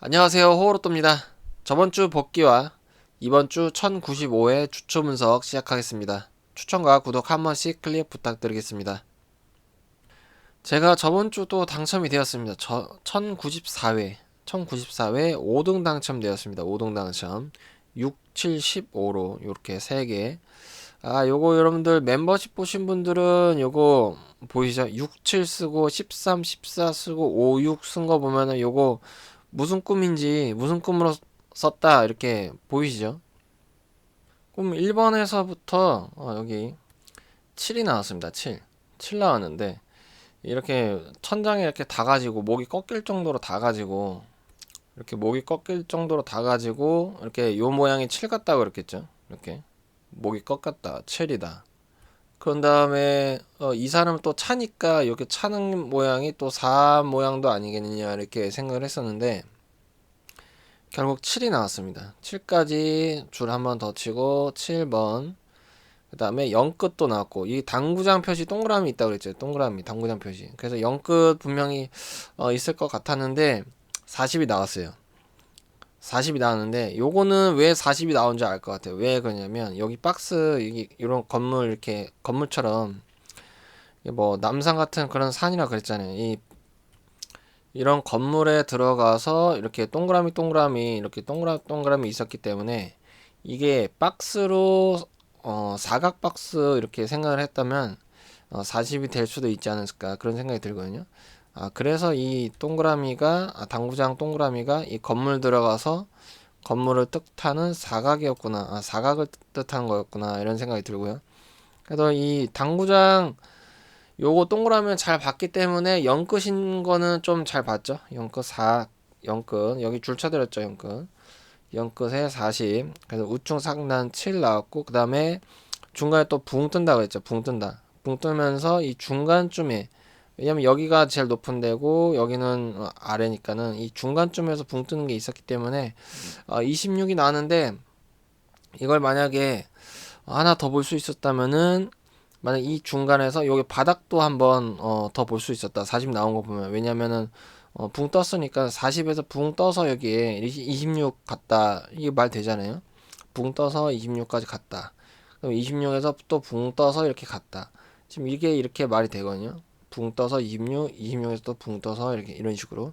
안녕하세요. 호로또입니다. 저번 주 복귀와 이번 주 1095회 주초 분석 시작하겠습니다. 추천과 구독 한 번씩 클릭 부탁드리겠습니다. 제가 저번 주도 당첨이 되었습니다. 저 1094회, 1094회 5등 당첨되었습니다. 5등 당첨. 6, 7, 15로 이렇게 3개. 아, 요거 여러분들 멤버십 보신 분들은 요거 보이죠? 6, 7 쓰고 13, 14 쓰고 5, 6 쓴 거 보면은 요거 무슨 꿈인지 무슨 꿈으로 썼다 이렇게 보이시죠? 꿈 1번에서부터 어, 여기 7이 나왔습니다. 7. 7 나왔는데 이렇게 천장에 이렇게 다 가지고 목이 꺾일 정도로 다 가지고 이렇게 목이 꺾일 정도로 다 가지고 이렇게 요 모양이 7 같다고 그랬겠죠? 이렇게 목이 꺾였다. 7이다. 그런 다음에 어, 이 사람은 또 차니까 이렇게 차는 모양이 또 4 모양도 아니겠느냐 이렇게 생각을 했었는데 결국 7이 나왔습니다. 7까지 줄 한 번 더 치고 7번 그 다음에 0끝도 나왔고 이 당구장 표시 동그라미 있다고 그랬죠. 동그라미 당구장 표시. 그래서 0끝 분명히 어, 있을 것 같았는데 40이 나왔어요. 40이 나왔는데 요거는 왜 40이 나온지 알 것 같아요. 왜 그러냐면 여기 박스 여기 이런 건물 이렇게 건물처럼 뭐 남산 같은 그런 산이라 그랬잖아요. 이 이런 건물에 들어가서 이렇게 동그라미 동그라미 이렇게 동그라미 동그라미 있었기 때문에 이게 박스로 어 사각 박스 이렇게 생각을 했다면 어 40이 될 수도 있지 않을까 그런 생각이 들거든요. 아, 그래서 이 동그라미가, 아, 당구장 동그라미가 이 건물 들어가서 건물을 뜻하는 사각이었구나. 아, 사각을 뜻하는 거였구나. 이런 생각이 들고요. 그래서 이 당구장 요거 동그라미를 잘 봤기 때문에 0끝인 거는 좀 잘 봤죠. 0끝 4, 0끝. 여기 줄 쳐드렸죠. 0끝. 0끝에 40. 그래서 우측 상단 7 나왔고, 그 다음에 중간에 또 붕 뜬다고 했죠. 붕 뜬다. 붕 뜨면서 이 중간쯤에 왜냐면 여기가 제일 높은 데고 여기는 어, 아래니까는 이 중간쯤에서 붕 뜨는 게 있었기 때문에 어, 26이 나왔는데 이걸 만약에 하나 더 볼 수 있었다면은 만약 이 중간에서 여기 바닥도 한번 어, 더 볼 수 있었다. 40 나온 거 보면 왜냐면은 어, 붕 떴으니까 40에서 붕 떠서 여기에 26 갔다 이게 말 되잖아요. 붕 떠서 26까지 갔다. 그럼 26에서 또 붕 떠서 이렇게 갔다. 지금 이게 이렇게 말이 되거든요. 붕 떠서 26, 26에서 또 붕 떠서 이렇게 이런 식으로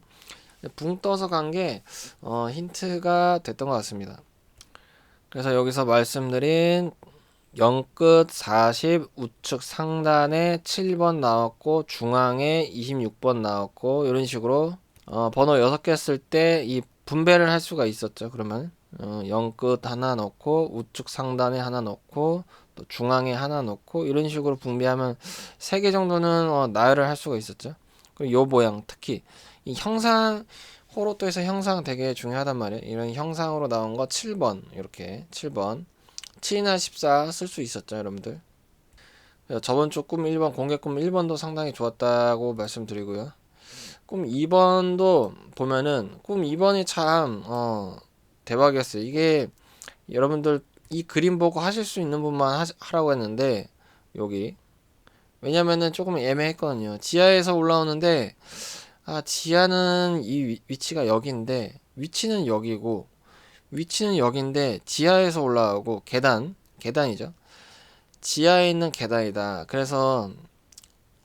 붕 떠서 간 게 어, 힌트가 됐던 것 같습니다. 그래서 여기서 말씀드린 0끝 40 우측 상단에 7번 나왔고 중앙에 26번 나왔고 이런 식으로 어, 번호 6개 쓸 때 이 분배를 할 수가 있었죠. 그러면 어, 0끝 하나 넣고 우측 상단에 하나 넣고 또 중앙에 하나 넣고 이런 식으로 분배하면 세 개 정도는 어, 나열을 할 수가 있었죠. 그리고 요 모양 특히 이 형상 호로또에서 형상 되게 중요하단 말이에요. 이런 형상으로 나온 거 7번 이렇게 7번 7이나 14 쓸 수 있었죠, 여러분들. 저번 주 꿈 1번 공개 꿈 1번도 상당히 좋았다고 말씀드리고요. 꿈 2번도 보면은 꿈 2번이 참 어, 대박이었어요. 이게 여러분들 이 그림 보고 하실 수 있는 분만 하, 하라고 했는데 여기 왜냐면은 조금 애매했거든요. 지하에서 올라오는데 아 지하는 이 위, 치가 여기인데 위치는 여기고 위치는 여기인데 지하에서 올라오고 계단 계단이죠. 지하에 있는 계단이다. 그래서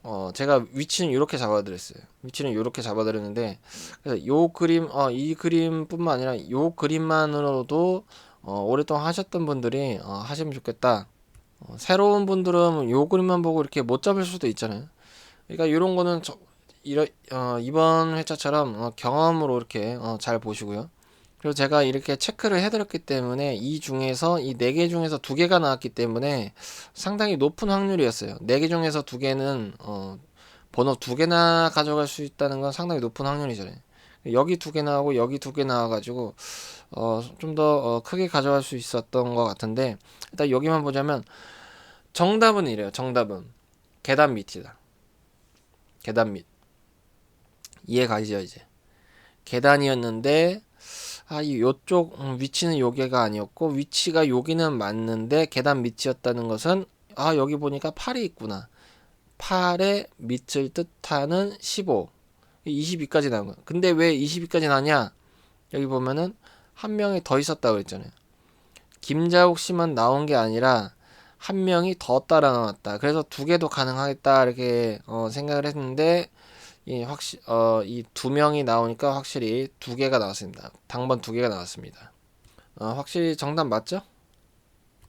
어 제가 위치는 이렇게 잡아드렸어요. 위치는 이렇게 잡아드렸는데 그래서 요 그림 어 이 그림뿐만 아니라 요 그림만으로도 어, 오랫동안 하셨던 분들이 어, 하시면 좋겠다. 어, 새로운 분들은 요 그림만 보고 이렇게 못 잡을 수도 있잖아요. 그러니까 이런 거는 저, 이러, 어, 이번 회차처럼 어, 경험으로 이렇게 어, 잘 보시고요. 그리고 제가 이렇게 체크를 해드렸기 때문에 이 중에서 이 네 개 중에서 두 개가 나왔기 때문에 상당히 높은 확률이었어요. 네 개 중에서 두 개는 어, 번호 두 개나 가져갈 수 있다는 건 상당히 높은 확률이잖아요. 여기 두 개 나오고 여기 두 개 나와가지고 어, 좀더 어, 크게 가져갈 수 있었던 것 같은데 일단 여기만 보자면 정답은 이래요. 정답은 계단 밑이다. 계단 밑 이해 가시죠 이제 계단이었는데 아, 이 요쪽 음, 위치는 요게가 아니었고 위치가 여기는 맞는데 계단 밑이었다는 것은 아 여기 보니까 8이 있구나. 8의 밑을 뜻하는 15 22까지 나온 거야. 근데 왜 22까지 나냐? 여기 보면은 한 명이 더 있었다고 그랬잖아요. 김자욱 씨만 나온 게 아니라 한 명이 더 따라 나왔다. 그래서 두 개도 가능하겠다 이렇게 어, 생각을 했는데 이 확실 어 이 두 명이 나오니까 확실히 두 개가 나왔습니다. 당번 두 개가 나왔습니다. 어, 확실히 정답 맞죠?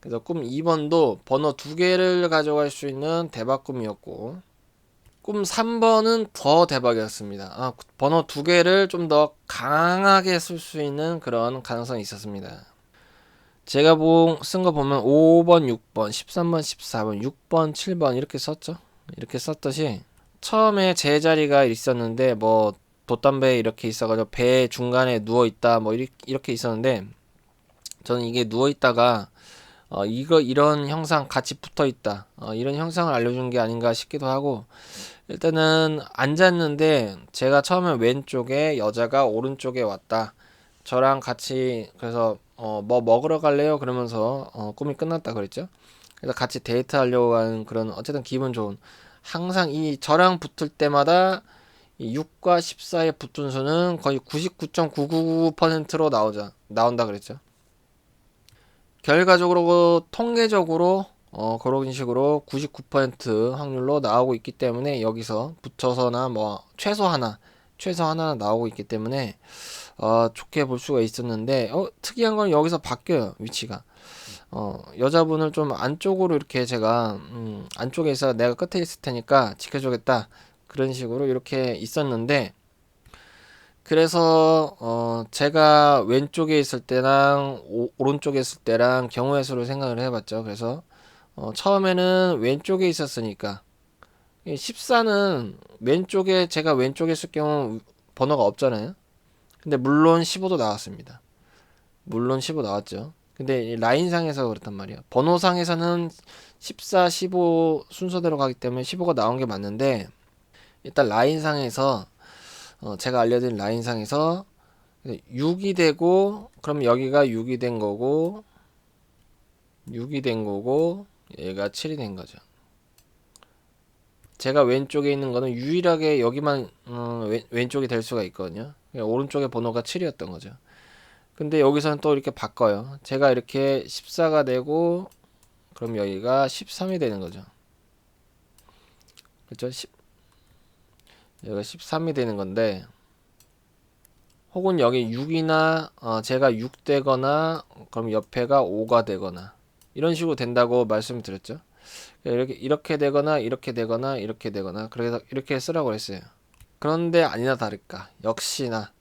그래서 꿈 2번도 번호 두 개를 가져갈 수 있는 대박 꿈이었고 꿈 3번은 더 대박이었습니다. 아, 번호 두 개를 좀 더 강하게 쓸 수 있는 그런 가능성이 있었습니다. 제가 쓴 거 보면 5번, 6번, 13번, 14번, 6번, 7번 이렇게 썼죠. 이렇게 썼듯이 처음에 제 자리가 있었는데 뭐 돛담배 이렇게 있어가지고 배 중간에 누워 있다 뭐 이렇게 있었는데 저는 이게 누워 있다가 어 이거 이런 형상 같이 붙어 있다 어 이런 형상을 알려준 게 아닌가 싶기도 하고 일단은 앉았는데 제가 처음에 왼쪽에 여자가 오른쪽에 왔다. 저랑 같이 그래서 어 뭐 먹으러 갈래요? 그러면서 어 꿈이 끝났다 그랬죠. 그래서 같이 데이트 하려고 하는 그런 어쨌든 기분 좋은 항상 이 저랑 붙을 때마다 이 6과 14에 붙은 수는 거의 99.999%로 나오자 나온다 그랬죠. 결과적으로 통계적으로 어, 그런 식으로 99% 확률로 나오고 있기 때문에 여기서 붙여서나 뭐 최소 하나 최소 하나 나오고 있기 때문에 어, 좋게 볼 수가 있었는데 어, 특이한 건 여기서 바뀌어요 위치가 어, 여자분을 좀 안쪽으로 이렇게 제가 음, 안쪽에 서 내가 끝에 있을 테니까 지켜주겠다 그런 식으로 이렇게 있었는데 그래서 어, 제가 왼쪽에 있을 때랑 오, 른쪽에 있을 때랑 경우의 수를 생각을 해봤죠. 그래서 어, 처음에는 왼쪽에 있었으니까 14는 왼쪽에 제가 왼쪽에 있을 경우 번호가 없잖아요. 근데 물론 15도 나왔습니다. 물론 15 나왔죠. 근데 라인상에서 그렇단 말이야. 번호상에서는 14, 15 순서대로 가기 때문에 15가 나온 게 맞는데 일단 라인상에서 어 제가 알려드린 라인상에서 6이 되고 그럼 여기가 6이 된 거고 6이 된 거고 얘가 7이 된 거죠. 제가 왼쪽에 있는 거는 유일하게 여기만 어, 왼, 쪽이 될 수가 있거든요. 오른쪽에 번호가 7이었던 거죠. 근데 여기서는 또 이렇게 바꿔요. 제가 이렇게 14가 되고 그럼 여기가 13이 되는 거죠. 그렇죠? 10, 여기가 13이 되는 건데 혹은 여기 6이나 어, 제가 6 되거나 그럼 옆에가 5가 되거나 이런 식으로 된다고 말씀드렸죠. 이렇게 이렇게 되거나 이렇게 되거나 이렇게 되거나 그래서 이렇게 쓰라고 했어요. 그런데 아니나 다를까 역시나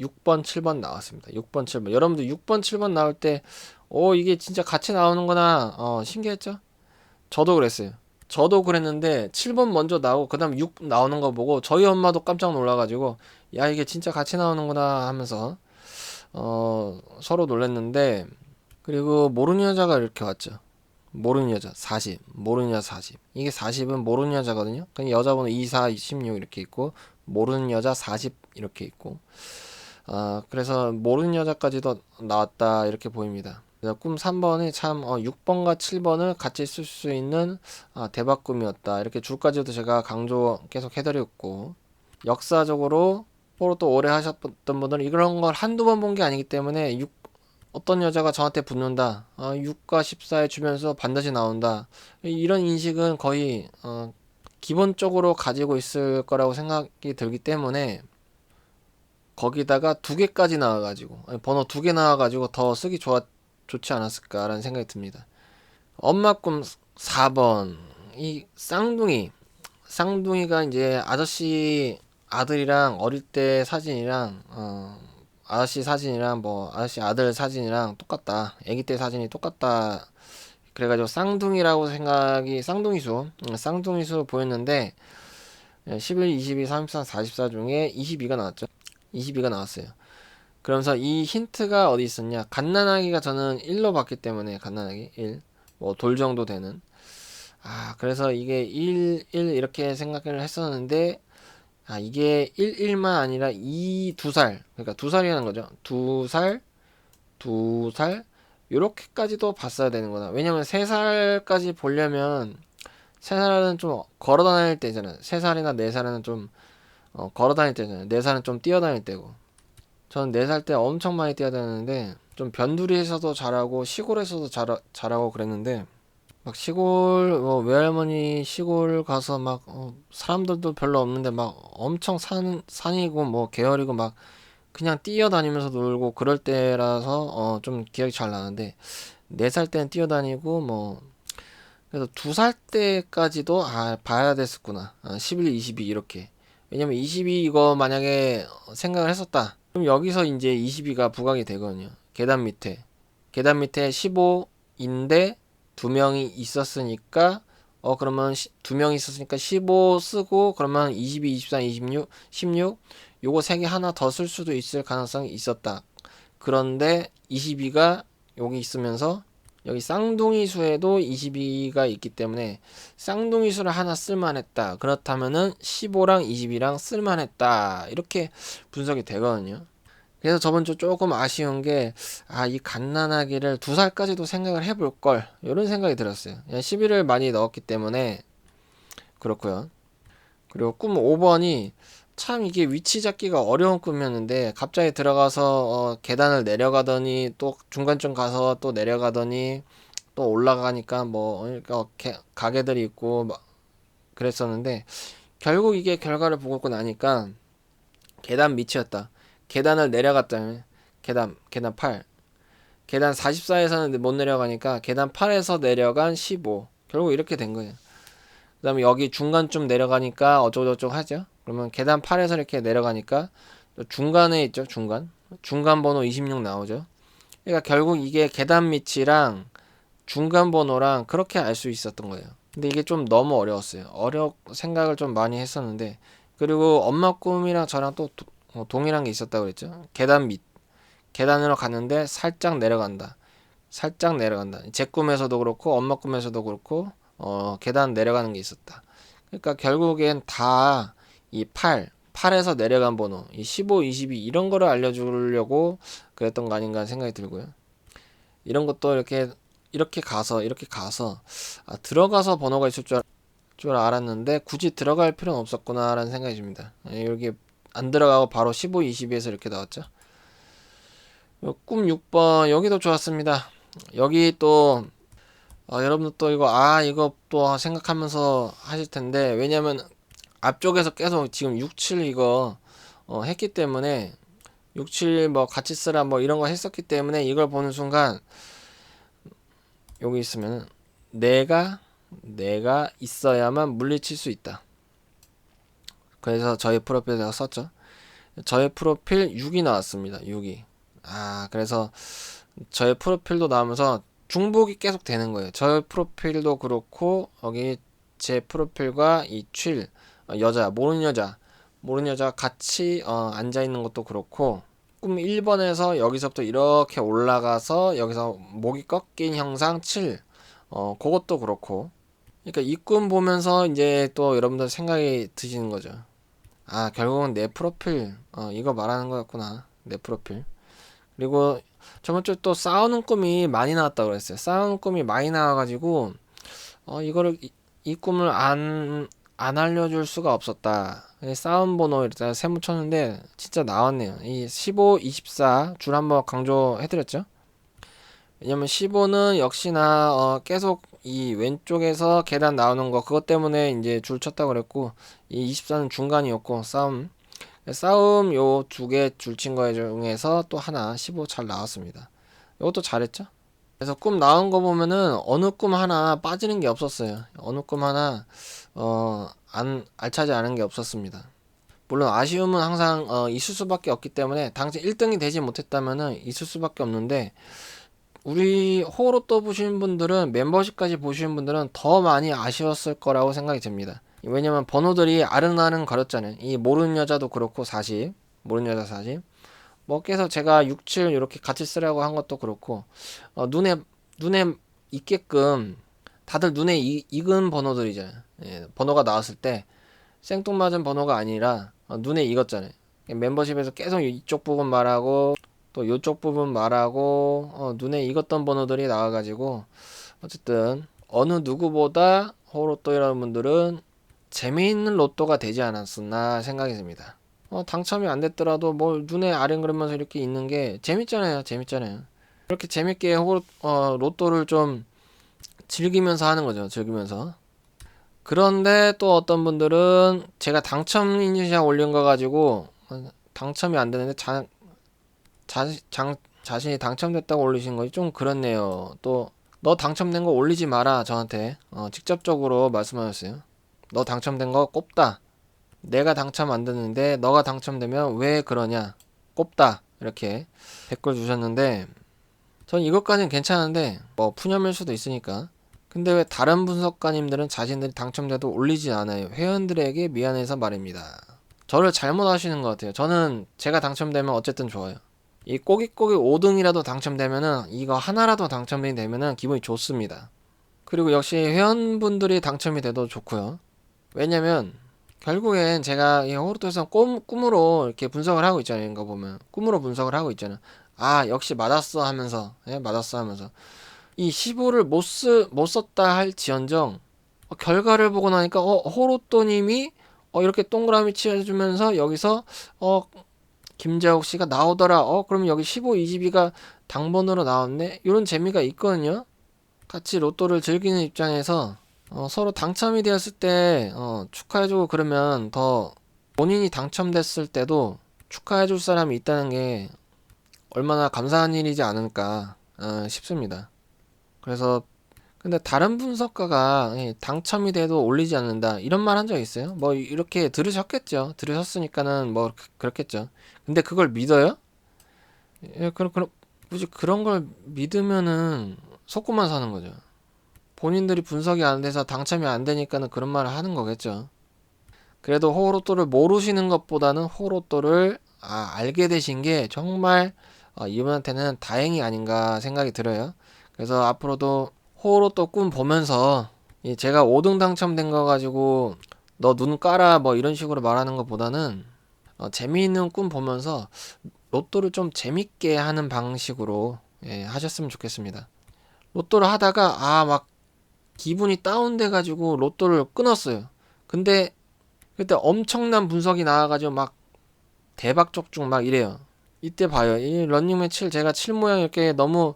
6번, 7번 나왔습니다. 6번, 7번. 여러분들 6번, 7번 나올 때, 오, 이게 진짜 같이 나오는구나. 어, 신기했죠? 저도 그랬어요. 저도 그랬는데 7번 먼저 나오고 그 다음 6 나오는 거 보고 저희 엄마도 깜짝 놀라가지고 야 이게 진짜 같이 나오는구나 하면서 어 서로 놀랐는데 그리고 모르는 여자가 이렇게 왔죠. 모르는 여자 40 모르는 여자 40 이게 40은 모르는 여자거든요. 그냥 여자번호 24, 26 이렇게 있고 모르는 여자 40 이렇게 있고 아, 그래서 모르는 여자까지도 나왔다 이렇게 보입니다. 꿈 3번이 참 어, 6번과 7번을 같이 쓸 수 있는 아, 대박 꿈이었다. 이렇게 줄까지도 제가 강조 계속 해드렸고 역사적으로 또 오래 하셨던 분들은 이런 걸 한두 번 본 게 아니기 때문에 6, 어떤 여자가 저한테 붙는다. 어, 6과 14에 주면서 반드시 나온다. 이런 인식은 거의 어, 기본적으로 가지고 있을 거라고 생각이 들기 때문에 거기다가 두 개까지 나와가지고 아니, 번호 두 개 나와가지고 더 쓰기 좋아 좋지 않았을까라는 생각이 듭니다. 엄마 꿈 4번 이 쌍둥이 쌍둥이가 이제 아저씨 아들이랑 어릴 때 사진이랑 어, 아저씨 사진이랑 뭐 아저씨 아들 사진이랑 똑같다. 아기 때 사진이 똑같다. 그래가지고 쌍둥이라고 생각이 쌍둥이수 음, 쌍둥이수 보였는데 11, 22, 33, 44 중에 22가 나왔죠. 22가 나왔어요. 그러면서 이 힌트가 어디 있었냐? 갓난아기가 저는 1로 봤기 때문에 갓난아기 1. 뭐 돌 정도 되는. 아, 그래서 이게 1, 1 이렇게 생각을 했었는데 아, 이게 1, 1만 아니라 2, 2살. 그러니까 2살이라는 거죠. 2살, 2살, 요렇게까지도 봤어야 되는구나. 왜냐면 3살까지 보려면 3살은 좀 걸어 다닐 때잖아요. 3살이나 4살은 좀 어, 걸어 다닐 때잖아요. 4살은 좀 뛰어 다닐 때고. 저는 4살 때 엄청 많이 뛰어 다녔는데 좀 변두리에서도 잘하고 시골에서도 잘, 잘하고 그랬는데 막 시골 뭐 외할머니 시골 가서 막 어, 사람들도 별로 없는데 막 엄청 산 산이고 뭐 계열이고 막 그냥 뛰어다니면서 놀고 그럴 때라서 어, 좀 기억이 잘 나는데 4살 때는 뛰어다니고 뭐 그래서 2살 때까지도 아 봐야 됐었구나. 아, 11, 22 이렇게. 왜냐면 22 이거 만약에 생각을 했었다. 그럼 여기서 이제 22가 부각이 되거든요. 계단 밑에. 계단 밑에 15인데 두 명이 있었으니까 어 그러면 시, 두 명이 있었으니까 15 쓰고 그러면 22, 23, 26, 16 요거 세 개 하나 더 쓸 수도 있을 가능성이 있었다. 그런데 22가 여기 있으면서 여기 쌍둥이 수에도 22가 있기 때문에 쌍둥이 수를 하나 쓸만했다. 그렇다면은 15랑 22랑 쓸만했다. 이렇게 분석이 되거든요. 그래서 저번 주 조금 아쉬운 게, 아, 이 갓난아기를 두 살까지도 생각을 해볼 걸. 이런 생각이 들었어요. 11을 많이 넣었기 때문에, 그렇고요 그리고 꿈 5번이 참 이게 위치 잡기가 어려운 꿈이었는데, 갑자기 들어가서, 어, 계단을 내려가더니, 또 중간쯤 가서 또 내려가더니, 또 올라가니까 뭐, 그러니까 가게들이 있고, 막, 그랬었는데, 결국 이게 결과를 보고 나니까, 계단 밑이었다. 계단을 내려갔다면 계단 계단 8 계단 44에서는 못 내려가니까 계단 8에서 내려간 15 결국 이렇게 된 거예요. 그 다음에 여기 중간쯤 내려가니까 어쩌고저쩌고 하죠. 그러면 계단 8에서 이렇게 내려가니까 중간에 있죠 중간. 중간 번호 26 나오죠. 그러니까 결국 이게 계단 밑이랑 중간 번호랑 그렇게 알 수 있었던 거예요. 근데 이게 좀 너무 어려웠어요. 어려 생각을 좀 많이 했었는데. 그리고 엄마 꿈이랑 저랑 또 어, 동일한 게 있었다고 그랬죠. 계단 밑. 계단으로 갔는데 살짝 내려간다. 살짝 내려간다. 제 꿈에서도 그렇고 엄마 꿈에서도 그렇고 어, 계단 내려가는 게 있었다. 그러니까 결국엔 다 이 8, 8에서 내려간 번호, 이 15, 22 이런 거를 알려주려고 그랬던 거 아닌가 생각이 들고요. 이런 것도 이렇게 이렇게 가서 이렇게 가서 아, 들어가서 번호가 있을 줄, 줄 알았는데 굳이 들어갈 필요는 없었구나라는 생각이 듭니다. 여기 안 들어가고 바로 15, 22에서 이렇게 나왔죠. 꿈 6번 여기도 좋았습니다. 여기 또 어, 여러분들 또 이거 아 이거 또 생각하면서 하실 텐데 왜냐면 앞쪽에서 계속 지금 6, 7 이거 어, 했기 때문에 6, 7 뭐 같이 쓰라 뭐 이런 거 했었기 때문에 이걸 보는 순간 여기 있으면 내가 내가 있어야만 물리칠 수 있다. 그래서 저희 프로필에 제가 썼죠. 저의 프로필 6이 나왔습니다. 6이. 아, 그래서 저의 프로필도 나오면서 중복이 계속 되는 거예요. 저의 프로필도 그렇고 여기 제 프로필과 이 칠, 어, 여자, 모르는 여자, 모르는 여자 같이 어, 앉아 있는 것도 그렇고 꿈 1번에서 여기서부터 이렇게 올라가서 여기서 목이 꺾인 형상 7. 어, 그것도 그렇고. 그러니까 이 꿈 보면서 이제 또 여러분들 생각이 드시는 거죠. 아 결국은 내 프로필. 어, 이거 말하는 거였구나. 내 프로필. 그리고 저번 주에 또 싸우는 꿈이 많이 나왔다고 그랬어요. 싸우는 꿈이 많이 나와가지고 어 이거를 이, 이 꿈을 안안 알려줄 수가 없었다. 싸움 번호 일단 세무 쳤는데 진짜 나왔네요. 이 15, 24 줄 한번 강조해드렸죠? 왜냐면 15는 역시나 어, 계속 이 왼쪽에서 계단 나오는 거 그것 때문에 이제 줄 쳤다고 그랬고 이 24는 중간이었고 싸움 싸움 요 두 개 줄 친거 중에서 또 하나 15 잘 나왔습니다. 이것도 잘했죠? 그래서 꿈 나온 거 보면은 어느 꿈 하나 빠지는 게 없었어요. 어느 꿈 하나 어 안 알차지 않은 게 없었습니다. 물론 아쉬움은 항상 어, 있을 수밖에 없기 때문에 당시 1등이 되지 못했다면은 있을 수밖에 없는데 우리 호로 또 보시는 분들은 멤버십까지 보시는 분들은 더 많이 아쉬웠을 거라고 생각이 듭니다. 왜냐면 번호들이 아른아른 거렸잖아요. 이 모르는 여자도 그렇고 40, 모르는 여자 40. 뭐 계속 제가 6, 7 이렇게 같이 쓰라고 한 것도 그렇고 어, 눈에 눈에 익게끔 다들 눈에 이, 익은 번호들이잖아요. 예, 번호가 나왔을 때 생뚱맞은 번호가 아니라 어, 눈에 익었잖아요. 멤버십에서 계속 이쪽 부분 말하고 또 이쪽 부분 말하고 어, 눈에 익었던 번호들이 나와가지고 어쨌든 어느 누구보다 호로또 여러분들은 재미있는 로또가 되지 않았었나 생각이 듭니다. 어, 당첨이 안 됐더라도 뭐 눈에 아른거리면서 이렇게 있는 게 재밌잖아요. 재밌잖아요. 이렇게 재밌게 호, 어, 로또를 좀 즐기면서 하는 거죠. 즐기면서. 그런데 또 어떤 분들은 제가 당첨 인증샷 올린 거 가지고 어, 당첨이 안 되는데 자, 자, 장, 자신이 당첨됐다고 올리신 거지? 좀 그렇네요. 또 너 당첨된 거 올리지 마라 저한테. 어, 직접적으로 말씀하셨어요. 너 당첨된 거 꼽다. 내가 당첨 안 됐는데 너가 당첨되면 왜 그러냐? 꼽다. 이렇게 댓글 주셨는데 전 이것까지는 괜찮은데 뭐 푸념일 수도 있으니까. 근데 왜 다른 분석가님들은 자신들이 당첨돼도 올리지 않아요? 회원들에게 미안해서 말입니다. 저를 잘못 하시는 것 같아요. 저는 제가 당첨되면 어쨌든 좋아요 이 꼬깃꼬깃 5등이라도 당첨되면은 이거 하나라도 당첨이 되면은 기분이 좋습니다 그리고 역시 회원분들이 당첨이 돼도 좋고요 왜냐면 결국엔 제가 이 호르토에서 꿈, 꿈으로 이렇게 분석을 하고 있잖아요. 이거 보면. 꿈으로 분석을 하고 있잖아요. 아, 역시 맞았어 하면서. 예, 맞았어 하면서. 이 15를 못, 쓰, 못 썼다 할 지언정, 어, 결과를 보고 나니까, 어, 호로또님이, 어, 이렇게 동그라미 치어주면서 여기서, 어, 김재욱 씨가 나오더라. 어, 그럼 여기 15, 22가 당번으로 나왔네? 이런 재미가 있거든요. 같이 로또를 즐기는 입장에서, 어, 서로 당첨이 되었을 때 어, 축하해주고 그러면 더 본인이 당첨됐을 때도 축하해줄 사람이 있다는 게 얼마나 감사한 일이지 않을까 어, 싶습니다. 그래서 근데 다른 분석가가 예, 당첨이 돼도 올리지 않는다 이런 말 한 적 있어요? 뭐 이렇게 들으셨겠죠. 들으셨으니까는 뭐 그- 그렇겠죠. 근데 그걸 믿어요? 예, 그럼 그럼 굳이 그런 걸 믿으면은 속고만 사는 거죠. 본인들이 분석이 안 돼서 당첨이 안 되니까는 그런 말을 하는 거겠죠. 그래도 호로또를 모르시는 것보다는 호로또를 아, 알게 되신 게 정말 어, 이분한테는 다행이 아닌가 생각이 들어요. 그래서 앞으로도 호로또 꿈 보면서 이 제가 5등 당첨된 거 가지고 너눈 깔아 뭐 이런 식으로 말하는 것보다는 어, 재미있는 꿈 보면서 로또를 좀 재밌게 하는 방식으로 예, 하셨으면 좋겠습니다. 로또를 하다가 아 막 기분이 다운돼 가지고 로또를 끊었어요. 근데 그때 엄청난 분석이 나와가지고 막 대박 적중 막 이래요. 이때 봐요. 이 런닝맨 7 제가 7 모양 이렇게 너무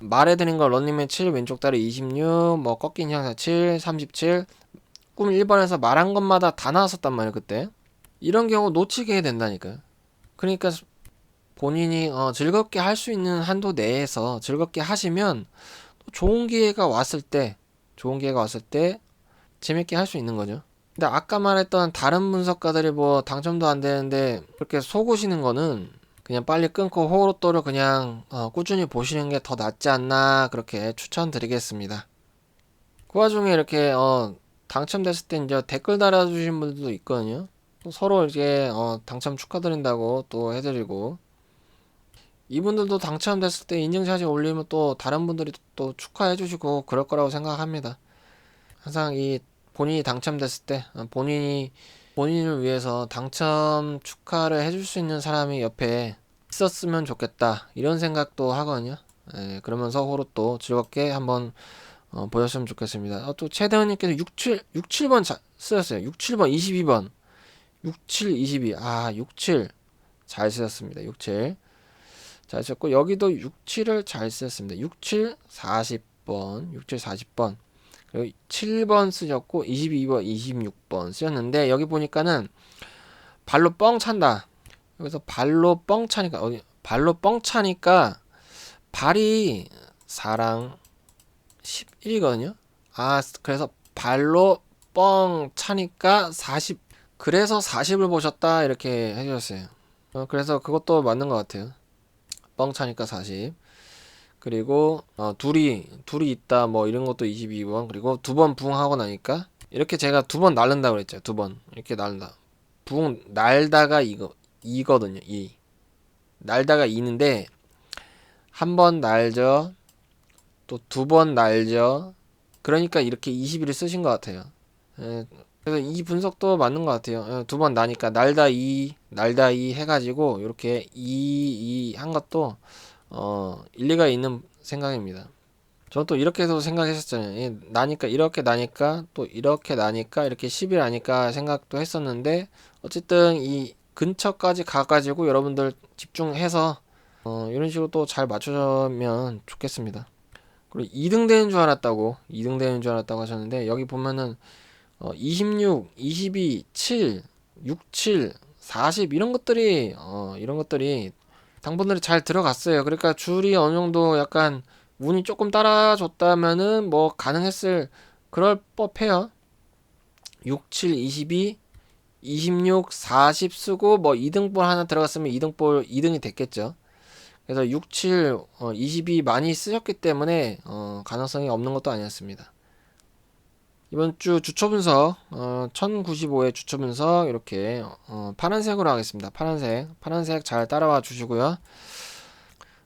말해드린 거 런닝맨 7 왼쪽 다리 26, 뭐 꺾인 향사 7, 37, 꿈 1번에서 말한 것마다 다 나왔었단 말이에요 그때. 이런 경우 놓치게 된다니까요. 그러니까 본인이 어, 즐겁게 할 수 있는 한도 내에서 즐겁게 하시면 또 좋은 기회가 왔을 때, 좋은 기회가 왔을 때 재밌게 할 수 있는 거죠. 근데 아까 말했던 다른 분석가들이 뭐 당첨도 안 되는데 그렇게 속으시는 거는 그냥 빨리 끊고 호로또를 그냥 어, 꾸준히 보시는 게 더 낫지 않나 그렇게 추천드리겠습니다. 그 와중에 이렇게 어, 당첨됐을 때 이제 댓글 달아주신 분들도 있거든요. 또 서로 이렇게 어, 당첨 축하드린다고 또 해드리고 이분들도 당첨됐을 때 인증샷이 올리면 또 다른 분들이 또 축하해주시고 그럴 거라고 생각합니다. 항상 이 본인이 당첨됐을 때 어, 본인이 본인을 위해서 당첨 축하를 해줄 수 있는 사람이 옆에 있었으면 좋겠다 이런 생각도 하거든요. 예, 그러면서 호로 또 즐겁게 한번 어, 보셨으면 좋겠습니다. 어, 또 최대원님께서 67 67번 자, 쓰셨어요. 67번 22번 67 22 아, 67 잘 쓰셨습니다. 67 잘 쓰셨고 여기도 67을 잘 쓰셨습니다. 67 40번 67 40번. 그리고 7번 쓰셨고 22번 26번 쓰셨는데 여기 보니까는 발로 뻥 찬다. 여기서 발로 뻥 차니까 어디 발로 뻥 차니까 발이 4랑 11이거든요. 아 그래서 발로 뻥 차니까 40 그래서 40을 보셨다 이렇게 해주셨어요. 어, 그래서 그것도 맞는 것 같아요. 뻥 차니까 40 그리고 어, 둘이 둘이 있다 뭐 이런 것도 22번. 그리고 두번붕 하고 나니까 이렇게 제가 두 번 날른다 그랬죠. 두 번. 이렇게 날다. 붕 날다가 이거 이거든요. 이. 날다가 이는데 한 번 날죠. 또 두 번 날죠. 그러니까 이렇게 21을 쓰신 것 같아요. 예, 그래서 이 분석도 맞는 것 같아요 두 번 나니까 날다 이 날다 이 해가지고 이렇게 이 이 한 것도 어, 일리가 있는 생각입니다. 저는 또 이렇게 해서 생각했었잖아요. 예, 나니까 이렇게 나니까 또 이렇게 나니까 이렇게 10일 아니까 생각도 했었는데 어쨌든 이 근처까지 가가지고 여러분들 집중해서 어, 이런 식으로 또 잘 맞추면 좋겠습니다. 그리고 2등 되는 줄 알았다고 2등 되는 줄 알았다고 하셨는데 여기 보면은 어, 26, 22, 7, 67, 40 이런 것들이 어, 이런 것들이 당분들이 잘 들어갔어요. 그러니까 줄이 어느 정도 약간 운이 조금 따라줬다면은 뭐 가능했을 그럴 법해요. 6, 7, 22, 26, 40 쓰고 뭐 2등볼 하나 들어갔으면 2등볼 2등이 됐겠죠. 그래서 6, 7, 어, 22 많이 쓰셨기 때문에 어, 가능성이 없는 것도 아니었습니다. 이번 주 주초 분석 어, 1095의 주초 분석 이렇게 어, 파란색으로 하겠습니다. 파란색 파란색 잘 따라와 주시고요.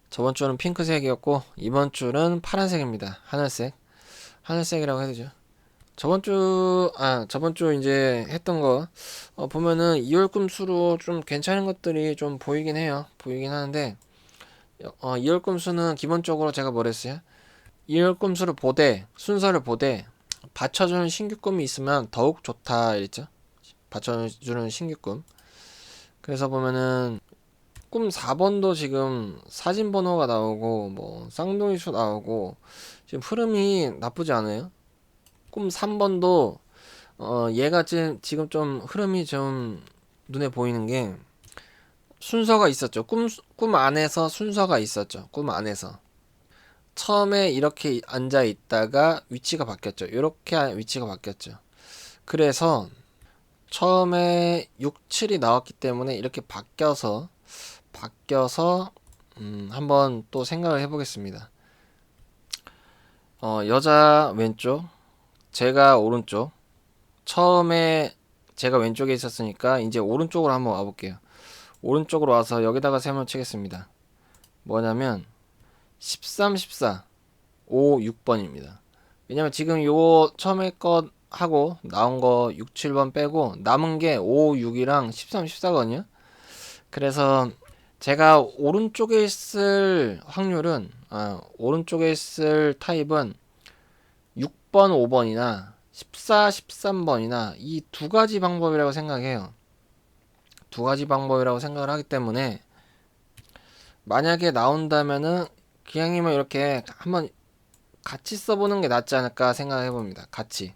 저번 주는 핑크색이었고 이번 주는 파란색입니다. 하늘색 하늘색이라고 해야 되죠. 저번 주, 아, 저번 주 이제 했던 거, 어, 보면은 2월 금수로 좀 괜찮은 것들이 좀 보이긴 해요. 보이긴 하는데, 어, 2월 금수는 기본적으로 제가 뭐랬어요? 2월 금수를 보되, 순서를 보되, 받쳐주는 신규금이 있으면 더욱 좋다, 이랬죠? 받쳐주는 신규금. 그래서 보면은, 꿈 4번도 지금 사진 번호가 나오고, 뭐, 쌍둥이수 나오고, 지금 흐름이 나쁘지 않아요? 꿈 3번도 어 얘가 지금 지금 좀 흐름이 좀 눈에 보이는 게 순서가 있었죠. 꿈, 꿈 안에서 순서가 있었죠. 꿈 안에서. 처음에 이렇게 앉아 있다가 위치가 바뀌었죠. 이렇게 위치가 바뀌었죠. 그래서 처음에 6, 7이 나왔기 때문에 이렇게 바뀌어서 바뀌어서 음, 한번 또 생각을 해보겠습니다. 어, 여자 왼쪽 제가 오른쪽 처음에 제가 왼쪽에 있었으니까 이제 오른쪽으로 한번 와볼게요 오른쪽으로 와서 여기다가 세모 치겠습니다 뭐냐면 13, 14 5, 6번입니다 왜냐면 지금 요 처음에 것 하고 나온 거 6, 7번 빼고 남은 게 5, 6이랑 13, 14거든요 그래서 제가 오른쪽에 있을 확률은 아, 오른쪽에 있을 타입은 6번, 5번이나 14, 13번이나 이 두 가지 방법이라고 생각해요. 두 가지 방법이라고 생각을 하기 때문에 만약에 나온다면은 기왕이면 이렇게 한번 같이 써보는 게 낫지 않을까 생각해 봅니다. 같이.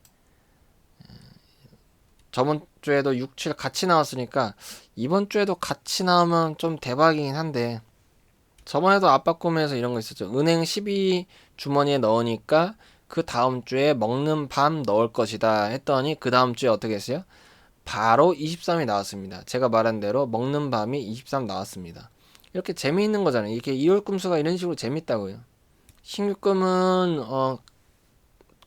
저번 주에도 6, 7 같이 나왔으니까 이번 주에도 같이 나오면 좀 대박이긴 한데 저번에도 아빠 꿈에서 이런 거 있었죠. 은행 12 주머니에 넣으니까 그 다음 주에 먹는 밤 넣을 것이다 했더니 그 다음 주에 어떻게 했어요? 바로 23이 나왔습니다. 제가 말한 대로 먹는 밤이 23 나왔습니다. 이렇게 재미있는 거잖아요. 이렇게 2월 꿈수가 이런 식으로 재밌다고요. 신규금은 어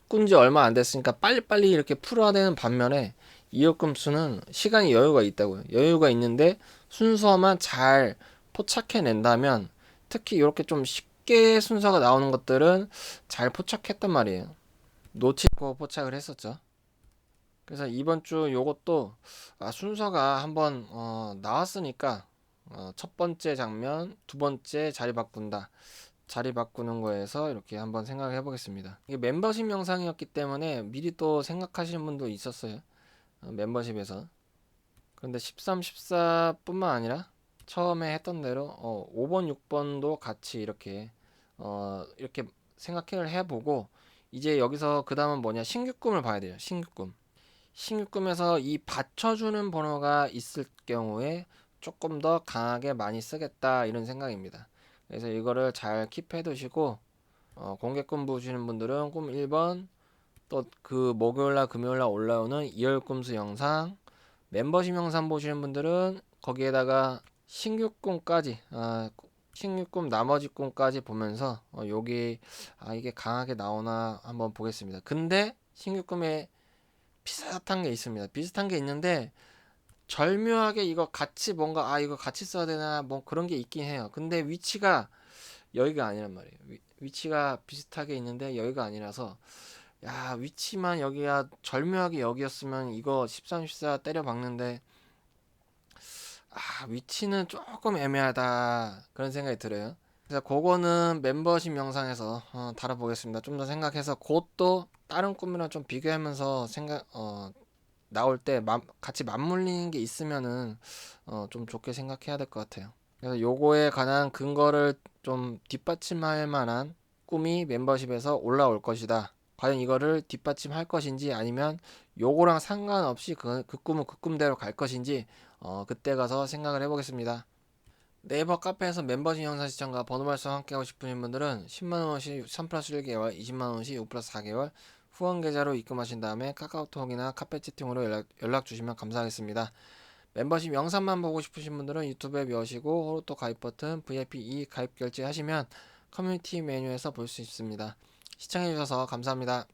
꾼지 얼마 안 됐으니까 빨리빨리 이렇게 풀어야 되는 반면에 2월 꿈수는 시간이 여유가 있다고요. 여유가 있는데 순서만 잘 포착해낸다면 특히 이렇게 좀 쉽게 순서가 나오는 것들은 잘 포착했단 말이에요. 놓치고 포착을 했었죠. 그래서 이번 주 요것도 아, 순서가 한번 어, 나왔으니까 어, 첫 번째 장면, 두 번째 자리 바꾼다. 자리 바꾸는 거에서 이렇게 한번 생각해 보겠습니다. 이게 멤버십 영상이었기 때문에 미리 또 생각하시는 분도 있었어요. 어, 멤버십에서. 그런데 13, 14뿐만 아니라 처음에 했던 대로 어, 5번, 6번도 같이 이렇게 어, 이렇게 생각을 해보고 이제 여기서 그 다음은 뭐냐 신규 꿈을 봐야 돼요. 신규 꿈. 신규 꿈에서 이 받쳐주는 번호가 있을 경우에 조금 더 강하게 많이 쓰겠다 이런 생각입니다. 그래서 이거를 잘 킵해 두시고 어, 공개꿈 보시는 분들은 꿈 1번 또 그 목요일날 금요일날 올라오는 2월 꿈수 영상 멤버십 영상 보시는 분들은 거기에다가 신규 꿈까지 아, 신규 꿈 나머지 꿈까지 보면서 어, 여기 아 이게 강하게 나오나 한번 보겠습니다. 근데 신규 꿈에 비슷한 게 있습니다. 비슷한 게 있는데 절묘하게 이거 같이 뭔가 아 이거 같이 써야 되나 뭐 그런 게 있긴 해요. 근데 위치가 여기가 아니란 말이에요. 위, 치가 비슷하게 있는데 여기가 아니라서 야 위치만 여기가 절묘하게 여기였으면 이거 13, 14 때려 박는데 아, 위치는 조금 애매하다. 그런 생각이 들어요. 그래서 그거는 멤버십 영상에서 어, 다뤄보겠습니다. 좀 더 생각해서 그것도 다른 꿈이랑 좀 비교하면서 생각, 어, 나올 때 맘- 같이 맞물리는 게 있으면은 어, 좀 좋게 생각해야 될 것 같아요. 그래서 요거에 관한 근거를 좀 뒷받침할 만한 꿈이 멤버십에서 올라올 것이다. 과연 이거를 뒷받침할 것인지 아니면 요거랑 상관없이 그, 그 꿈은 그 꿈대로 갈 것인지 어, 그때 가서 생각을 해보겠습니다. 네이버 카페에서 멤버십 영상 시청과 번호 발송 함께하고 싶으신 분들은 10만원씩 3 플러스 1개월, 20만원씩 5 플러스 4개월 후원 계좌로 입금하신 다음에 카카오톡이나 카페 채팅으로 연락, 연락 주시면 감사하겠습니다. 멤버십 영상만 보고 싶으신 분들은 유튜브에 미우시고 호로또 가입 버튼 VIP 2 가입 결제하시면 커뮤니티 메뉴에서 볼 수 있습니다. 시청해주셔서 감사합니다.